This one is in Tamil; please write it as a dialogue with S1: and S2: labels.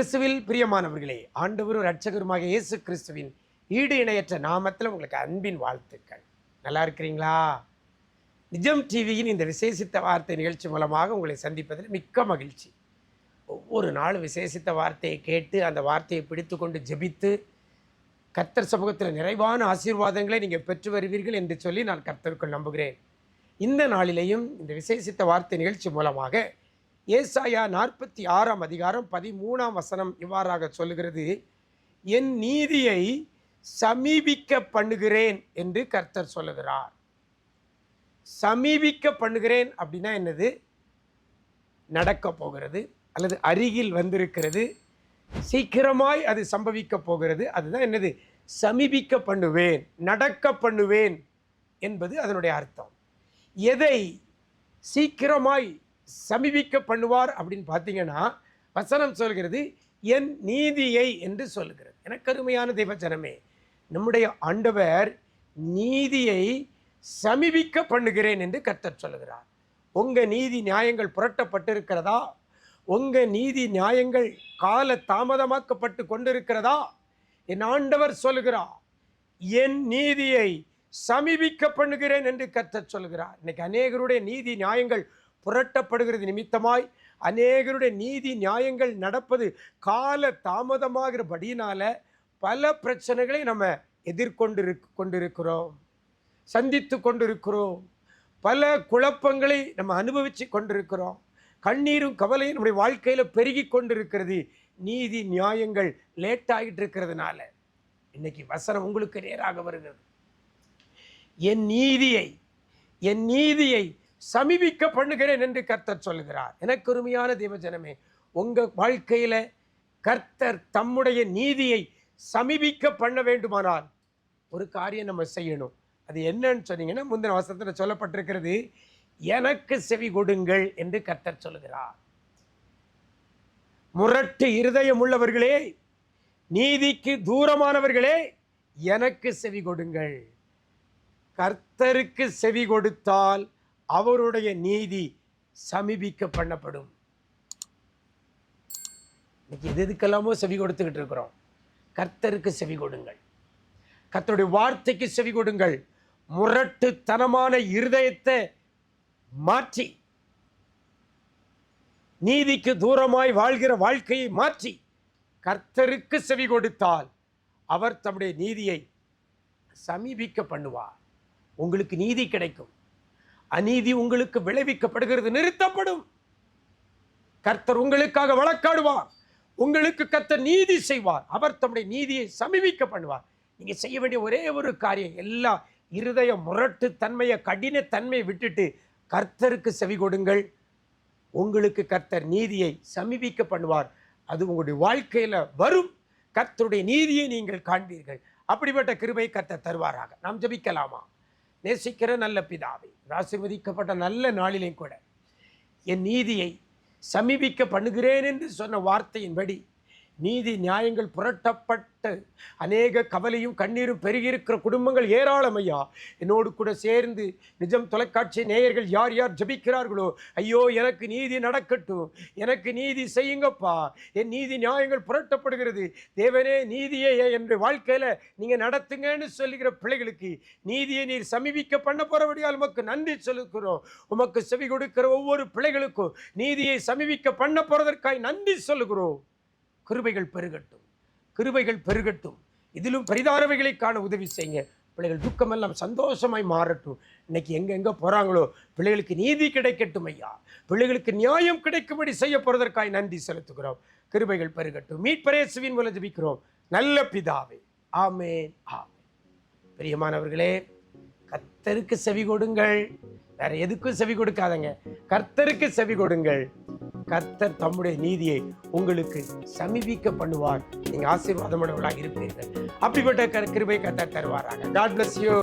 S1: கிறிஸ்துவில் பிரியமானவர்களே ஆண்டவரும் ரட்சகருமாக இயேசு கிறிஸ்துவின் ஈடு இணையற்ற நாமத்தில் உங்களுக்கு அன்பின் வாழ்த்துக்கள். நல்லா இருக்கிறீங்களா? நிஜம் டிவியின் இந்த விசேஷித்த வார்த்தை நிகழ்ச்சி மூலமாக உங்களை சந்திப்பதில் மிக்க மகிழ்ச்சி. ஒவ்வொரு நாளும் விசேஷித்த வார்த்தையை கேட்டு அந்த வார்த்தையை பிடித்து கொண்டு ஜெபித்து கர்த்தர் சமூகத்தில் நிறைவான ஆசீர்வாதங்களை நீங்கள் பெற்று வருவீர்கள் என்று சொல்லி நான் கர்த்தருக்குள் நம்புகிறேன். இந்த நாளிலேயும் இந்த விசேஷித்த வார்த்தை நிகழ்ச்சி மூலமாக ஏசாயா நாற்பத்தி ஆறாம் அதிகாரம் பதிமூணாம் வசனம் இவ்வாறாக சொல்லுகிறது. என் நீதியை சமீபிக்க பண்ணுகிறேன் என்று கர்த்தர் சொல்லுகிறார். சமீபிக்க பண்ணுகிறேன் அப்படின்னா என்னது? நடக்க போகிறது அல்லது அருகில் வந்திருக்கிறது. சீக்கிரமாய் அது சம்பவிக்க போகிறது. அதுதான் என்னது? சமீபிக்க பண்ணுவேன் நடக்க பண்ணுவேன் என்பது அதனுடைய அர்த்தம். எதை சீக்கிரமாய் சமீபிக்க பண்ணுவார் அப்படின்னு பார்த்தீங்கன்னா வசனம் சொல்கிறது என் நீதியை என்று சொல்கிறது எனக்கு அருமையான தெய்வச்சனமே நம்முடைய ஆண்டவர் நீதியை சமீபிக்க பண்ணுகிறேன் என்று கர்த்தர் சொல்லுகிறார். உங்கள் நீதி நியாயங்கள் புரட்டப்பட்டிருக்கிறதா? உங்கள் நீதி நியாயங்கள் கால தாமதமாக்கப்பட்டு கொண்டிருக்கிறதா? என் ஆண்டவர் சொல்கிறார் என் நீதியை சமீபிக்க பண்ணுகிறேன் என்று கர்த்தர் சொல்கிறார் இன்னைக்கு அநேகருடைய நீதி நியாயங்கள் புரட்டப்படுகிறது நிமித்தமாய் அநேகருடைய நீதி நியாயங்கள் நடப்பது கால தாமதமாகிறபடியினால் பல பிரச்சனைகளை நம்ம எதிர்கொண்டு கொண்டிருக்கிறோம். சந்தித்து கொண்டிருக்கிறோம். பல குழப்பங்களை நம்ம அனுபவித்து கொண்டிருக்கிறோம். கண்ணீரும் கவலையும் நம்முடைய வாழ்க்கையில் பெருகி கொண்டிருக்கிறது நீதி நியாயங்கள் லேட் ஆகிட்டு இருக்கிறதுனால. இன்னைக்கு வசனம் உங்களுக்கு நேராக வருகிறது. என் நீதியை என் நீதியை சமீபிக்க பண்ணுகிறேன் என்று கர்த்தர் சொல்கிறார் எனக்கு உரிமையான தேவஜனமே உங்க வாழ்க்கையில கர்த்தர் தம்முடைய நீதியை சமீபிக்க பண்ண வேண்டுமானால் ஒரு காரியம் நம்ம செய்யணும். அது என்னன்னு சொன்னீங்கன்னா முந்தின வசத்தில் சொல்லப்பட்டிருக்கிறது எனக்கு செவி கொடுங்கள் என்று கர்த்தர் சொல்கிறார் முரட்டு இருதயம் உள்ளவர்களே நீதிக்கு தூரமானவர்களே எனக்கு செவி கொடுங்கள். கர்த்தருக்கு செவி கொடுத்தால் அவருடைய நீதி சமீபிக்க பண்ணப்படும் இன்னைக்கு எது எதுக்கெல்லாமோ செவி கொடுத்துக்கிட்டு இருக்கிறோம். கர்த்தருக்கு செவி கொடுங்கள். கர்த்தருடைய வார்த்தைக்கு செவி கொடுங்கள். முரட்டுத்தனமான இருதயத்தை மாற்றி. நீதிக்கு தூரமாய் வாழ்கிற வாழ்க்கையை மாற்றி. கர்த்தருக்கு செவி கொடுத்தால் அவர் தம்முடைய நீதியை சமீபிக்க பண்ணுவார். உங்களுக்கு நீதி கிடைக்கும். அநீதி உங்களுக்கு விளைவிக்கப்படுகிறது நிறுத்தப்படும். கர்த்தர் உங்களுக்காக வழக்காடுவார். உங்களுக்கு கர்த்தர் நீதி செய்வார். அவர் தம்முடைய நீதியை சமீபிக்க பண்ணுவார். நீங்க செய்ய வேண்டிய ஒரே ஒரு காரியம் எல்லா இருதய முரட்டு தன்மையை கடின தன்மையை விட்டுட்டு கர்த்தருக்கு செவி கொடுங்கள். உங்களுக்கு கர்த்தர் நீதியை சமீபிக்க பண்ணுவார். அது உங்களுடைய வாழ்க்கையில வரும். கர்த்தருடைய நீதியை நீங்கள் காண்பீர்கள். அப்படிப்பட்ட கிருபை கர்த்தர் தருவாராக. நாம் ஜபிக்கலாமா? நேசிக்கிற நல்ல பிதாவை. ஆசிர்வதிக்கப்பட்ட நல்ல நாளிலையும் கூட என் நீதியை சமீபிக்க பண்ணுகிறேன் என்று சொன்ன வார்த்தையின்படி நீதி நியாயங்கள் புரட்டப்பட்டு அநேக கவலையும் கண்ணீரும் பெருகியிருக்கிற குடும்பங்கள் ஏராளம் ஐயா. என்னோடு கூட சேர்ந்து நிஜம் தொலைக்காட்சி நேயர்கள் யார் யார் ஜபிக்கிறார்களோ ஐயோ எனக்கு நீதி நடக்கட்டும் எனக்கு நீதி செய்யுங்கப்பா. என் நீதி நியாயங்கள் புரட்டப்படுகிறது. தேவனே நீதியே என்ற வாழ்க்கையில் நீங்கள் நடத்துங்கன்னு சொல்லுகிற பிள்ளைகளுக்கு நீதியை நீர் சமீபிக்க பண்ண போகிறபடியால் உமக்கு நன்றி சொல்லுகிறோம். உமக்கு செவி கொடுக்கிற ஒவ்வொரு பிள்ளைகளுக்கும் நீதியை சமீபிக்க பண்ண போகிறதற்காய் நன்றி சொல்லுகிறோம். கிருபைகள் பெருகட்டும். கிருபைகள் பெருகட்டும். இதிலும் பரிதாரவைகளை காண உதவி செய்யுங்க. பிள்ளைகள் துக்கமெல்லாம் சந்தோஷமாய் மாறட்டும். இன்னைக்கு எங்கெங்கே போகிறாங்களோ போறாங்களோ பிள்ளைகளுக்கு நீதி கிடைக்கட்டும் ஐயா. பிள்ளைகளுக்கு நியாயம் கிடைக்கும்படி செய்ய போறதற்காய் நன்றி செலுத்துகிறோம். கிருபைகள் பெருகட்டும். மீட்பரேசுவின் மூலம் ஜபிக்கிறோம். நல்ல பிதாவே. ஆமேன். ஆமேன். பிரியமானவர்களே கர்த்தருக்கு செவி கொடுங்கள். வேற எதுக்கும் செவி கொடுக்காதங்க. கர்த்தருக்கு செவி கொடுங்கள். கர்த்தர் தம்முடைய நீதியை உங்களுக்கு சமீபிக்க பண்ணுவார் நீங்க ஆசீர்வாதமானவர்களாக இருப்பீர்கள். அப்படிப்பட்ட கிருபை கர்த்தர் தருவாராக. God
S2: bless you